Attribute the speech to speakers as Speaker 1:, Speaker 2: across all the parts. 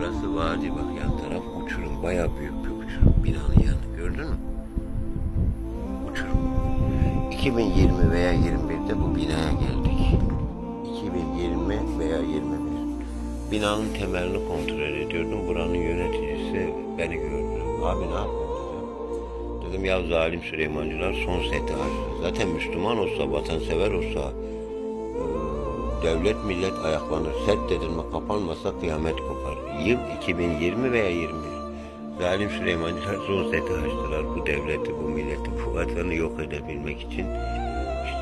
Speaker 1: Burası vadi bak yan taraf uçurum. Bayağı büyük bir uçurum. Binanın yanı gördün mü? Uçurum. 2020 veya 21'de bu binaya geldik. 2020 veya 21. Binanın temelini kontrol ediyordum. Buranın yöneticisi beni gördü. Abi ne yapıyorsun dedim. Dedim ya zalim Süleymancılar son seti. Zaten Müslüman olsa, vatansever olsa devlet millet ayaklanır. Set dedilme kapanmasa kıyamet kopar. Yıl 2020 veya 21. Zalim Süleymancılar son seti açtılar. Bu devleti, bu milleti, bu vatanı yok edebilmek için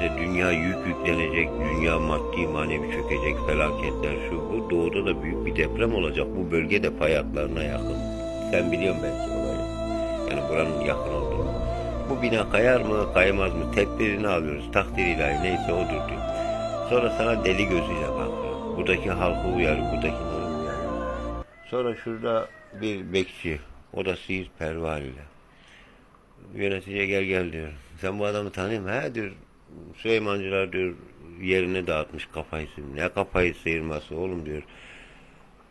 Speaker 1: işte dünya yük yüklenecek, dünya maddi manevi çökecek felaketler şu bu. Doğuda da büyük bir deprem olacak. Bu bölge de fay hatlarına yakın. Sen biliyorsun belki olayı. Yani buranın yakın olduğunu. Bu bina kayar mı kaymaz mı tedbirini alıyoruz. Takdir ilahi neyse odur diyor. Sonra sana deli gözüyle bakıyor. Buradaki halkı uyarıyor, buradakileri uyarıyor. Sonra şurada bir bekçi, o da siirt pervaliyle. Yöneticiye gel gel diyor. Sen bu adamı tanıyor musun? He diyor. Süleymancılar diyor yerine dağıtmış kafayı. Ne kafayı sıyırması oğlum diyor.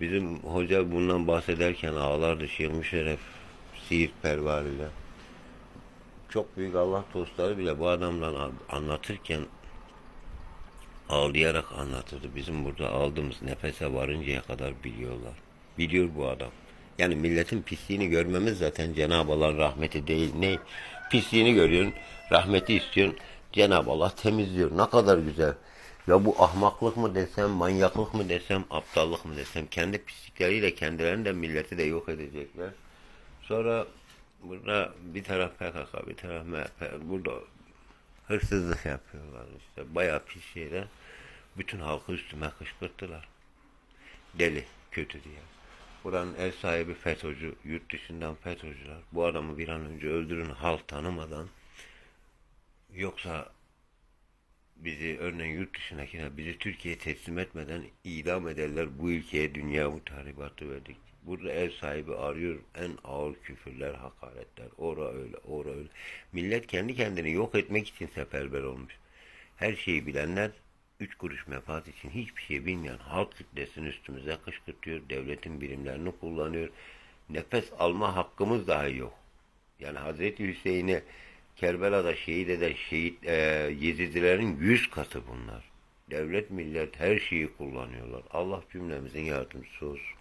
Speaker 1: Bizim hoca bundan bahsederken ağlardı Şeyh Şeref siirt pervaliyle. Çok büyük Allah dostları bile bu adamdan anlatırken ağlayarak anlatırdı. Bizim burada aldığımız nefese varıncaya kadar biliyorlar. Biliyor bu adam. Yani milletin pisliğini görmemiz zaten Cenab-ı Allah'ın rahmeti değil. Ne? Pisliğini görüyorsun, rahmeti istiyorsun. Cenab-ı Allah temizliyor. Ne kadar güzel. Ya bu ahmaklık mı desem, manyaklık mı desem, aptallık mı desem, kendi pislikleriyle kendilerini de milleti de yok edecekler. Sonra burada bir taraf PKK, bir taraf MHP, burada hırsızlık yapıyorlar işte. Bayağı pis şeyler. Bütün halkı üstüme kışkırttılar. Deli, kötü diye. Buranın ev sahibi FETÖ'cü, yurt dışından FETÖ'cüler. Bu adamı bir an önce öldürün halk tanımadan. Yoksa bizi örneğin yurt dışındakine bizi Türkiye'ye teslim etmeden idam ederler. Bu ülkeye dünya bu tahribatı verdik. Burada ev sahibi arıyor en ağır küfürler, hakaretler. Ora öyle, ora öyle. Millet kendi kendini yok etmek için seferber olmuş. Her şeyi bilenler üç kuruş menfaat için hiçbir şey bilmeyen halk kitlesini üstümüze kışkırtıyor. Devletin birimlerini kullanıyor. Nefes alma hakkımız dahi yok. Yani Hazreti Hüseyin'i Kerbela'da şehit eden şehit e, Yezidilerin yüz katı bunlar. Devlet millet her şeyi kullanıyorlar. Allah cümlemizin yardımcısı olsun.